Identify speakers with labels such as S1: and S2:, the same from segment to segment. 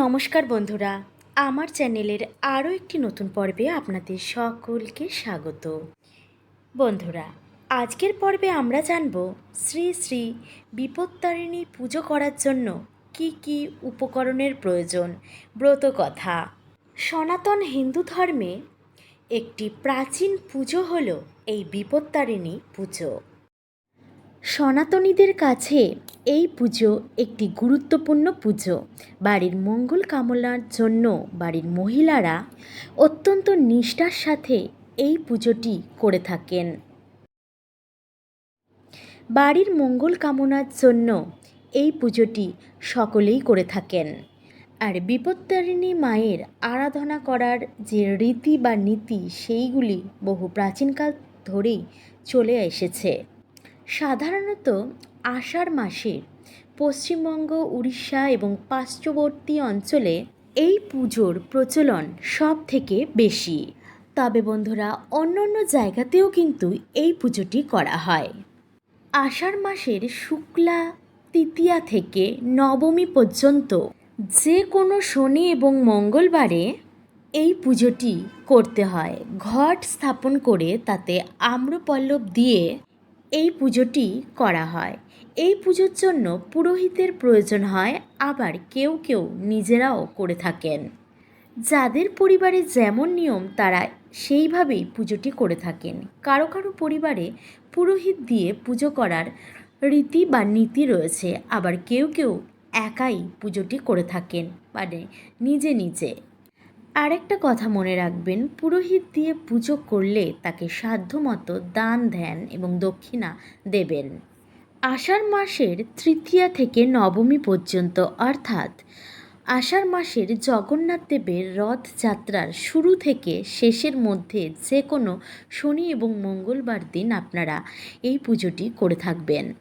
S1: নমস্কার বন্ধুরা, আমার চ্যানেলের আরও একটি নতুন পর্বে আপনাদের সকলকে স্বাগত। বন্ধুরা, আজকের পর্বে আমরা জানব শ্রী শ্রী বিপত্তারিণী পুজো করার জন্য কি কি উপকরণের প্রয়োজন। ব্রত কথা, সনাতন হিন্দু ধর্মে একটি প্রাচীন পুজো হল এই বিপত্তারিণী পুজো। সনাতনীদের কাছে এই পুজো একটি গুরুত্বপূর্ণ পুজো। বাড়ির মঙ্গল কামনার জন্য বাড়ির মহিলারা অত্যন্ত নিষ্ঠার সাথে এই পুজোটি করে থাকেন। বাড়ির মঙ্গল কামনার জন্য এই পুজোটি সকলেই করে থাকেন। আর বিপত্তারিণী মায়ের আরাধনা করার যে রীতি বা নীতি, সেইগুলি বহু প্রাচীনকাল ধরেই চলে এসেছে। সাধারণত আষাঢ় মাসে পশ্চিমবঙ্গ, উড়িষ্যা এবং পার্শ্ববর্তী অঞ্চলে এই পুজোর প্রচলন সব থেকে বেশি। তবে বন্ধুরা অন্য অন্য জায়গাতেও কিন্তু এই পুজোটি করা হয়। আষাঢ় মাসের শুক্লা, তৃতীয়া থেকে নবমী পর্যন্ত যে কোনো শনি এবং মঙ্গলবারে এই পুজোটি করতে হয়। ঘট স্থাপন করে তাতে আম্রপল্লব দিয়ে এই পুজোটি করা হয়। এই পুজোর জন্য পুরোহিতের প্রয়োজন হয়, আবার কেউ কেউ নিজেরাও করে থাকেন। যাদের পরিবারে যেমন নিয়ম, তারা সেইভাবেই পুজোটি করে থাকেন। কারও কারও পরিবারে পুরোহিত দিয়ে পুজো করার রীতি বা নীতি রয়েছে, আবার কেউ কেউ একাই পুজোটি করে থাকেন মানে নিজে নিজে। আরেকটা কথা মনে রাখবেন, পুরোহিত দিয়ে পুজো করলে তাকে সাধ্যমতো দান ধ্যান এবং দক্ষিণা দেবেন। আষাঢ় মাসের তৃতীয়া থেকে নবমী পর্যন্ত, অর্থাৎ আষাঢ় মাসের জগন্নাথ দেবের রথযাত্রার শুরু থেকে শেষের মধ্যে যে কোনো শনি এবং মঙ্গলবার দিন আপনারা এই পুজোটি করে থাকবেন।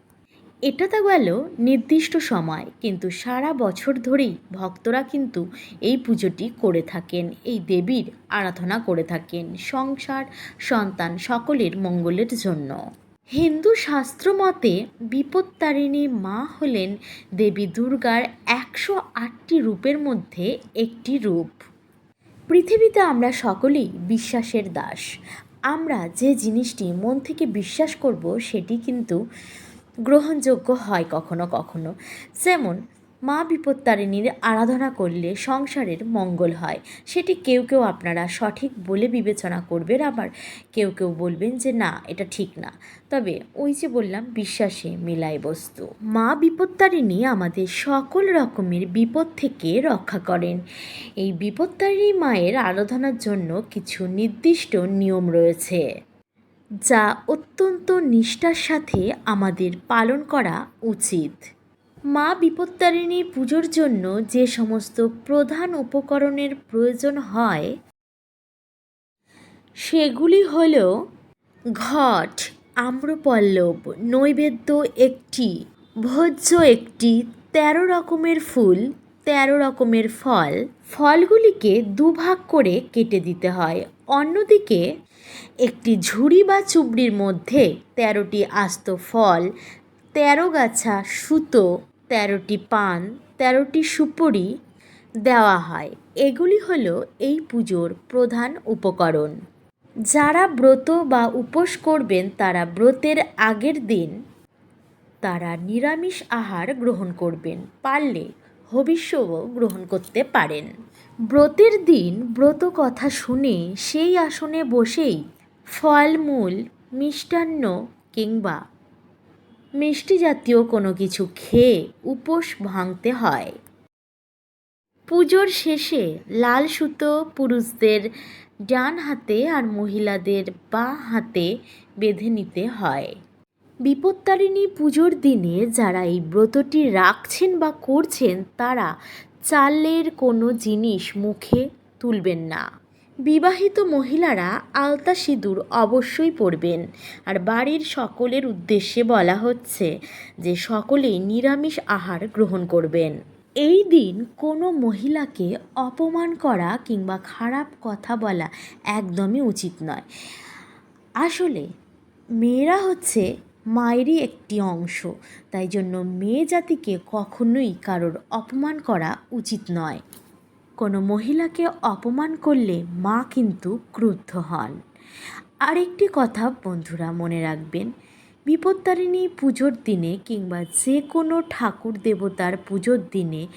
S1: এটা তো গেল নির্দিষ্ট সময়, কিন্তু সারা বছর ধরেই ভক্তরা কিন্তু এই পুজোটি করে থাকেন, এই দেবীর আরাধনা করে থাকেন, সংসার, সন্তান সকলের মঙ্গলের জন্য। হিন্দু শাস্ত্র মতে বিপত্তারিণী মা হলেন দেবী দুর্গার একশো আটটি রূপের মধ্যে একটি রূপ। পৃথিবীতে আমরা সকলেই বিশ্বাসের দাস। আমরা যে জিনিসটি মন থেকে বিশ্বাস করব সেটি কিন্তু গ্রহণযোগ্য হয় কখনো কখনো। যেমন, মা বিপত্তারিণীর আরাধনা করলে সংসারের মঙ্গল হয়। সেটি কেউ কেউ আপনারা সঠিক বলে বিবেচনা করবেন, আবার কেউ কেউ বলবেন যে, না, এটা ঠিক না। তবে ওই যে বললাম, বিশ্বাসে মিলাই বস্তু। মা বিপত্তারিণী আমাদের সকল রকমের বিপদ থেকে রক্ষা করেন। এই বিপত্তারিণী মায়ের আরাধনার জন্য কিছু নির্দিষ্ট নিয়ম রয়েছে। যা অত্যন্ত নিষ্ঠার সাথে আমাদের পালন করা উচিত। মা বিপত্তারিণী পুজোর জন্য যে সমস্ত প্রধান উপকরণের প্রয়োজন হয়, সেগুলি হল ঘট, আম্রপল্লব, নৈবেদ্য একটি, ভোজ্য একটি, তেরো রকমের ফুল, তেরো রকমের ফল। ফলগুলিকে দুভাগ করে কেটে দিতে হয়। অন্যদিকে, একটি ঝুড়ি বা চুবড়ির মধ্যে তেরোটি আস্ত ফল, তেরো গাছা সুতো, তেরোটি পান, তেরোটি সুপুরি দেওয়া হয়। এগুলি হলো এই পুজোর প্রধান উপকরণ। যারা ব্রত বা উপোস করবেন, তারা ব্রতের আগের দিন তারা নিরামিষ আহার গ্রহণ করবেন। পারলে হবিষ্যও গ্রহণ করতে পারেন। ব্রতের দিন ব্রত কথা শুনে সেই আসনে বসেই ফলমূল, মিষ্টান্ন কিংবা মিষ্টি জাতীয় কোনো কিছু খেয়ে উপোস ভাঙতে হয়। পুজোর শেষে লাল সুতো পুরুষদের ডান হাতে আর মহিলাদের বাঁ হাতে বেঁধে নিতে হয়। বিপত্তারিণী পুজোর দিনে যারা এই ব্রতটি রাখছেন বা করছেন, তারা চালের কোনো জিনিস মুখে তুলবেন না। বিবাহিত মহিলারা আলতা সিঁদুর অবশ্যই পরবেন। আর বাড়ির সকলের উদ্দেশ্যে বলা হচ্ছে যে সকলেই নিরামিষ আহার গ্রহণ করবেন। এই দিন কোনো মহিলাকে অপমান করা কিংবা খারাপ কথা বলা একদমই উচিত নয়। আসলে মেয়েরা হচ্ছে মায়েরই একটি অংশ। তাই জন্য মেয়ে জাতিকে কখনোই কারোর অপমান করা উচিত নয়। কোনো মহিলাকে অপমান করলে মা কিন্তু ক্রুদ্ধ হন। আরেকটি কথা বন্ধুরা মনে রাখবেন, বিপত্তারিণী পুজোর দিনে কিংবা যে কোনো ঠাকুর দেবতার পুজোর দিনে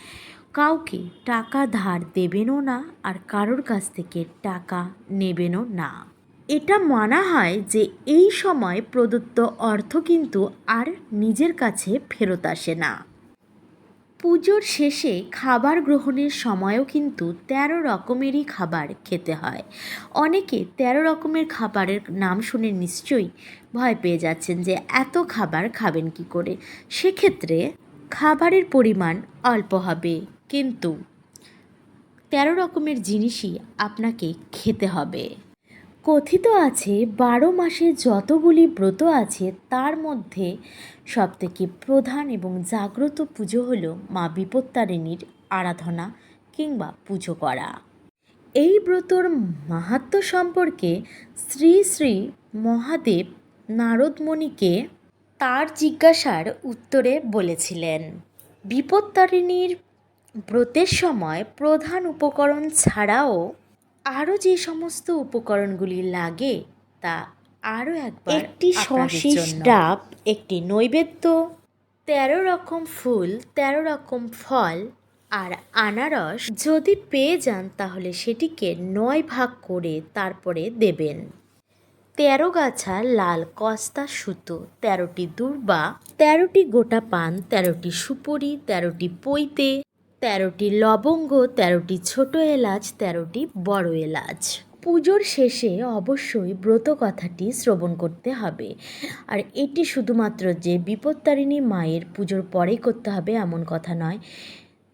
S1: কাউকে টাকা ধার দেবেনও না আর কারোর কাছ থেকে টাকা নেবেনও না। এটা মানা হয় যে এই সময় প্রদত্ত অর্থ কিন্তু আর নিজের কাছে ফেরত আসে না। পুজোর শেষে খাবার গ্রহণের সময়ও কিন্তু তেরো রকমেরই খাবার খেতে হয়। অনেকে তেরো রকমের খাবারের নাম শুনে নিশ্চয়ই ভয় পেয়ে যাচ্ছেন যে এত খাবার খাবেন কি করে? সেক্ষেত্রে খাবারের পরিমাণ অল্প হবে, কিন্তু তেরো রকমের জিনিসই আপনাকে খেতে হবে। কথিত আছে, বারো মাসে যতগুলি ব্রত আছে, তার মধ্যে সবথেকে প্রধান এবং জাগ্রত পুজো হলো মা বিপত্তারিণীর আরাধনা কিংবা পুজো করা। এই ব্রতর মাহাত্ম্য সম্পর্কে শ্রী শ্রী মহাদেব নারদমণিকে তার জিজ্ঞাসার উত্তরে বলেছিলেন, বিপত্তারিণীর ব্রতের সময় প্রধান উপকরণ ছাড়াও আরও যে সমস্ত উপকরণগুলি লাগে তা আরও একবার একটি সশীষ ডাব একটি নৈবেদ্য তেরো রকম ফুল তেরো রকম ফল আর আনারস যদি পেয়ে যান তাহলে সেটিকে নয় ভাগ করে তারপরে দেবেন। তেরো গাছা লাল কস্তা সুতো তেরোটি দূর্বা তেরোটি গোটা পান তেরোটি সুপুরি তেরোটি পৈতে তেরোটি লবঙ্গ, তেরোটি ছোট এলাচ, তেরোটি বড় এলাচ। পুজোর শেষে অবশ্যই ব্রত কথাটি শ্রবণ করতে হবে। আর এটি শুধুমাত্র যে বিপত্তারিণী মায়ের পুজোর পরেই করতে হবে এমন কথা নয়।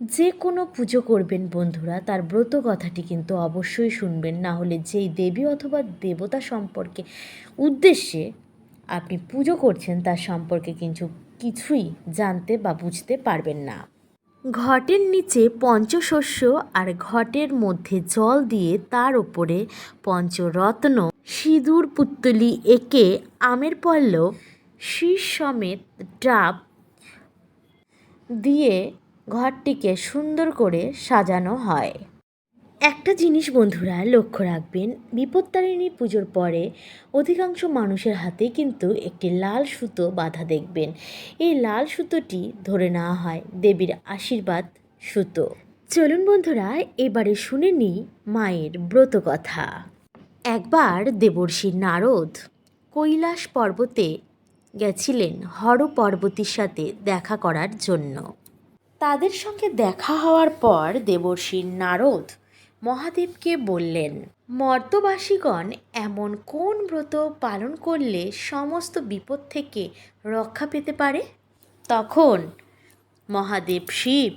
S1: যে কোনো পুজো করবেন বন্ধুরা, তার ব্রত কথাটি কিন্তু অবশ্যই শুনবেন। না হলে যেই দেবী অথবা দেবতা সম্পর্কে উদ্দেশ্যে আপনি পুজো করছেন, তার সম্পর্কে কিন্তু কিছুই জানতে বা বুঝতে পারবেন না। ঘটের নিচে পঞ্চশস্য আর ঘটের মধ্যে জল দিয়ে তার ওপরে পঞ্চরত্ন, সিঁদুর পুত্তলি এঁকে আমের পল্ল, শীষ সমেত ডাব দিয়ে ঘরটিকে সুন্দর করে সাজানো হয়। একটা জিনিস বন্ধুরা লক্ষ্য রাখবেন, বিপত্তারিণী পুজোর পরে অধিকাংশ মানুষের হাতে কিন্তু একটি লাল সুতো বাঁধা দেখবেন। এই লাল সুতোটি ধরে নেওয়া হয় দেবীর আশীর্বাদ সুতো। চলুন বন্ধুরা, এবারে শুনে নিই মায়ের ব্রত কথা। একবার দেবর্ষী নারদ কৈলাস পর্বতে গেছিলেন হর পর্বতীর সাথে দেখা করার জন্য। তাদের সঙ্গে দেখা হওয়ার পর দেবর্ষী নারদ মহাদেবকে বললেন মর্তবাসীগণ এমন কোন ব্রত পালন করলে সমস্ত বিপদ থেকে রক্ষা পেতে পারে? তখন? মহাদেব শিব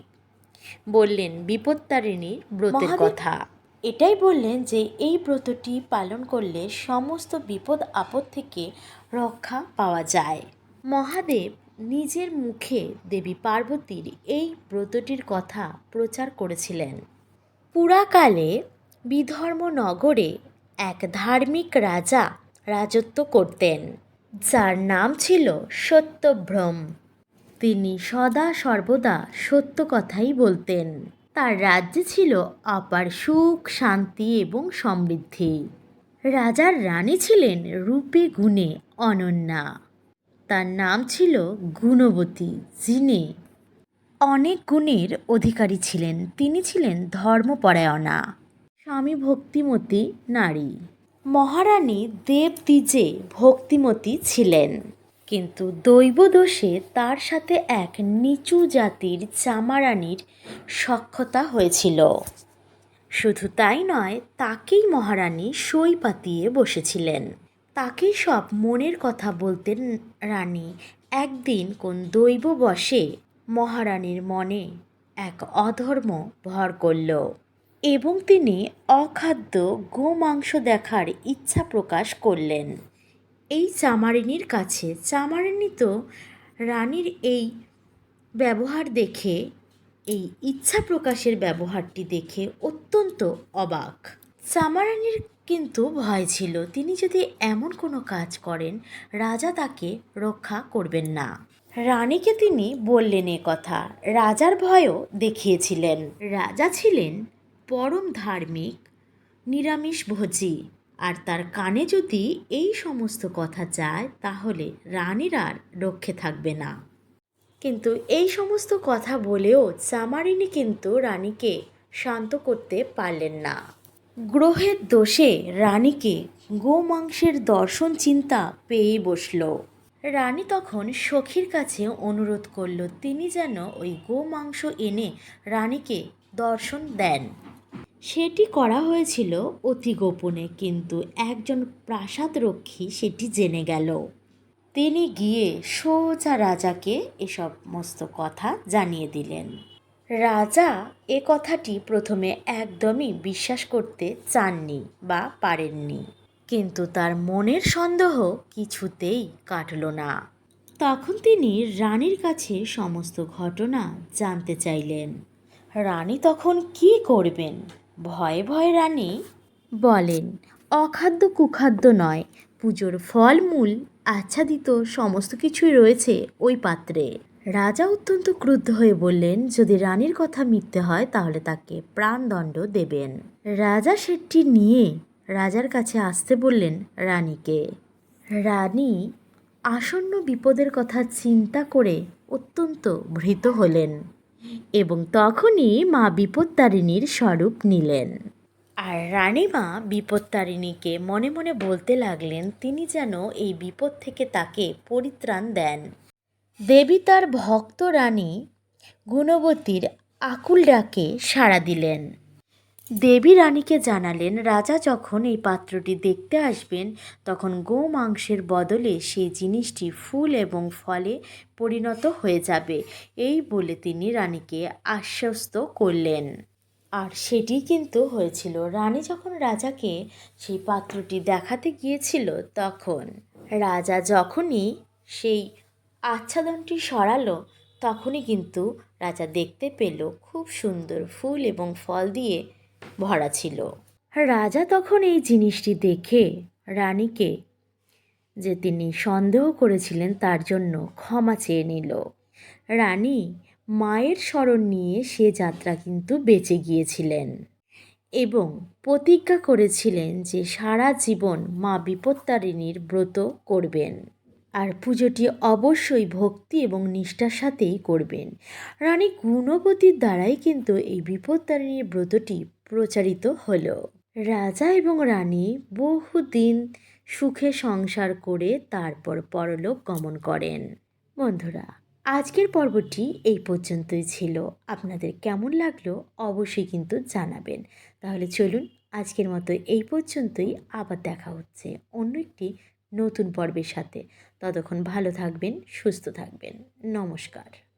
S1: বললেন বিপত্তারিণীর ব্রতের কথা। এটাই বললেন যে এই ব্রতটি পালন করলে সমস্ত বিপদ আপদ থেকে রক্ষা পাওয়া যায়। মহাদেব নিজের মুখে দেবী পার্বতীর এই ব্রতটির কথা প্রচার করেছিলেন। পুরাকালে বিধর্ম নগরে এক ধার্মিক রাজা রাজত্ব করতেন, যার নাম ছিল সত্যভ্রম তিনি সদা সর্বদা সত্য কথাই বলতেন। তার রাজ্যে ছিল অপার সুখ, শান্তি এবং সমৃদ্ধি। রাজার রানী ছিলেন রূপে গুণে অনন্যা। তার নাম ছিল গুণবতী, যিনি অনেক গুণের অধিকারী ছিলেন। তিনি ছিলেন ধর্মপরায়ণা। স্বামী ভক্তিমতী নারী। মহারানী দেবদ্বিজে ভক্তিমতী ছিলেন, কিন্তু দৈবদোষে তার সাথে এক নিচু জাতির চামারানির সক্ষতা হয়েছিল। শুধু তাই নয়, তাকেই মহারানী সই পাতিয়ে বসেছিলেন। তাকেই সব মনের কথা বলতেন রানী। একদিন কোন দৈব বশে মহারানীর মনে এক অধর্ম ভর করল এবং তিনি অখাদ্য গোমাংস দেখার ইচ্ছা প্রকাশ করলেন। এই চামারিনীর কাছে, চামারিনী তো রানীর এই ব্যবহার দেখে, এই ইচ্ছা প্রকাশের ব্যবহারটি দেখে অত্যন্ত অবাক। চামারানির কিন্তু ভয় ছিল, তিনি যদি এমন কোনো কাজ করেন, রাজা তাকে রক্ষা করবেন না। রানীকে তিনি বললেন এ কথা। রাজার ভয়ও দেখিয়েছিলেন। রাজা ছিলেন পরম ধার্মিক, নিরামিষ নিরামিষভোজী আর তার কানে যদি এই সমস্ত কথা যায়, তাহলে রানীর আর রক্ষে থাকবে না। কিন্তু এই সমস্ত কথা বলেও চামারিনী কিন্তু রানীকে শান্ত করতে পারলেন না। গ্রহের দোষে রানীকে গোমাংসের দর্শন চিন্তা পেয়েই বসল। রানী তখন সখীর কাছে অনুরোধ করল, তিনি যেন ওই গোমাংস এনে রানীকে দর্শন দেন। সেটি করা হয়েছিল অতি গোপনে, কিন্তু একজন প্রাসাদরক্ষী সেটি জেনে গেল। তিনি গিয়ে সোজা রাজাকে এসব মস্ত কথা জানিয়ে দিলেন। রাজা এ কথাটি প্রথমে একদমই বিশ্বাস করতে চাননি বা পারেননি। কিন্তু তার মনের সন্দেহ কিছুতেই কাটল না। তখন তিনি রানীর কাছে সমস্ত ঘটনা জানতে চাইলেন। রানী তখন কি করবেন? ভয়ে ভয়ে রানী বলেন, অখাদ্য কুখাদ্য নয়, পুজোর ফলমূল, আচ্ছাদিত সমস্ত কিছুই রয়েছে ওই পাত্রে। রাজা অত্যন্ত ক্রুদ্ধ হয়ে বললেন, যদি রানীর কথা মিথ্যে হয়, তাহলে তাকে প্রাণদণ্ড দেবেন। রাজা সেটি নিয়ে রাজার কাছে আসতে বললেন রানীকে। রানী আসন্ন বিপদের কথা চিন্তা করে অত্যন্ত ভৃত হলেন এবং তখনই মা বিপত্তারিণীর স্বরূপ নিলেন। আর রানীমা বিপত্তারিণীকে মনে মনে বলতে লাগলেন, তিনি যেন এই বিপদ থেকে তাকে পরিত্রাণ দেন। দেবী তার ভক্ত রানী গুণবতীর আকুল ডাকে সাড়া দিলেন। দেবী রানীকে জানালেন, রাজা যখন এই পাত্রটি দেখতে আসবেন, তখন গো মাংসের বদলে সেই জিনিসটি ফুল এবং ফলে পরিণত হয়ে যাবে। এই বলে তিনি রানীকে আশ্বস্ত করলেন। আর সেটি কিন্তু হয়েছিল। রানী যখন রাজাকে সেই পাত্রটি দেখাতে গিয়েছিল, তখন রাজা যখনই সেই আচ্ছাদনটি সরালো, তখনই কিন্তু রাজা দেখতে পেল খুব সুন্দর ফুল এবং ফল দিয়ে ভরা ছিল। রাজা তখন এই জিনিসটি দেখে রানীকে যে তিনি সন্দেহ করেছিলেন তার জন্য ক্ষমা চেয়ে নিল। রানী মায়ের স্মরণ নিয়ে সে যাত্রা কিন্তু বেঁচে গিয়েছিলেন এবং প্রতিজ্ঞা করেছিলেন যে সারা জীবন মা বিপত্তারিণীর ব্রত করবেন আর পুজোটি অবশ্যই ভক্তি এবং নিষ্ঠার সাথেই করবেন। রানী গুণবতীর দ্বারাই কিন্তু এই বিপত্তারিণীর ব্রতটি প্রচারিত হলো। রাজা এবং রানী বহুদিন সুখে সংসার করে তারপর পরলোক গমন করেন। বন্ধুরা, আজকের পর্বটি এই পর্যন্তই ছিল। আপনাদের কেমন লাগল অবশ্যই কিন্তু জানাবেন। তাহলে চলুন আজকের মতো এই পর্যন্তই। আবার দেখা হচ্ছে অন্য একটি নতুন পর্বের সাথে। ততক্ষণ ভালো থাকবেন, সুস্থ থাকবেন। নমস্কার।